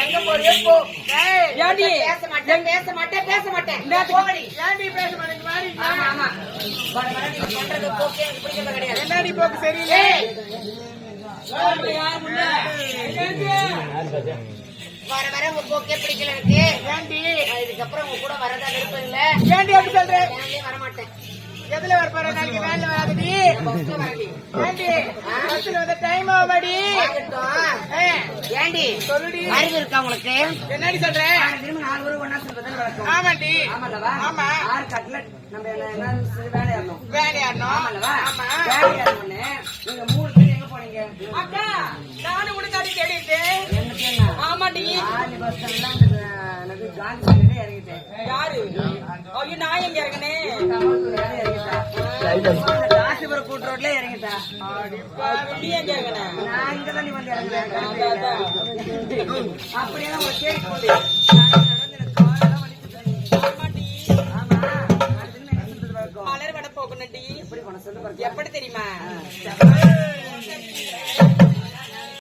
எங்க போறியோ போ ஏய், ஏண்டி? பேச மாட்டேன் பேச மாட்டேன் பேச மாட்டேன் போகடி ஏண்டி பேச மாட்டேங்க மாதிரி ஆமா ஆமா வர வர நீ பண்றது போக்கே எனக்கு பிடிக்கிறது கிடையாது என்னடி போக்கு சரியில்லை ஏய், யார் முன்ன? ஏண்டி? வர வர உங்க போக்கே பிடிக்கல எனக்கு ஏண்டி இதுக்கப்புறம் உங்க கூட வரதா விருப்பம் இல்ல ஏண்டி அப்படி சொல்ற நானே வர மாட்டேன் எதுல வர போற நாளைக்கு வேன்ல வராதடி? ஏண்டி? பஸ்ல வந்த டைம். ஏய், ஏண்டி? சொல்லுடி. அறிவு இருக்கா உங்களுக்கு? என்னடி சொல்ற? திரும்ப நாலு ஊர் ஒண்ணா சொல்றதுன்னு வழக்கம். ஆமாண்டி. ஆமால்லவா ஆமா. ஆறு கட்ல நம்ம என்ன என்ன வேலை ஏறணும்? வேன் ஏறணும் ஆமால்லவா ஆமா. வேலை ஏறணும்னு. நீங்க மூணு பேர் எங்க போனீங்க? அக்கா நானும் உனக்காடி என்ன? ஆமாண்டி. ஆதி பஸ் எனக்கு காந்தி இறங்கிட்டேன். யாரு? ஐயோ நான் இறங்கிட்டா கூட்டு ரோட்ல இறங்கிட்டா நான் இங்கதான் நீ வந்து இறங்குறேன் அப்படியே ஒரு கேக் போட்டு எனக்கு எப்படி தெரியுமா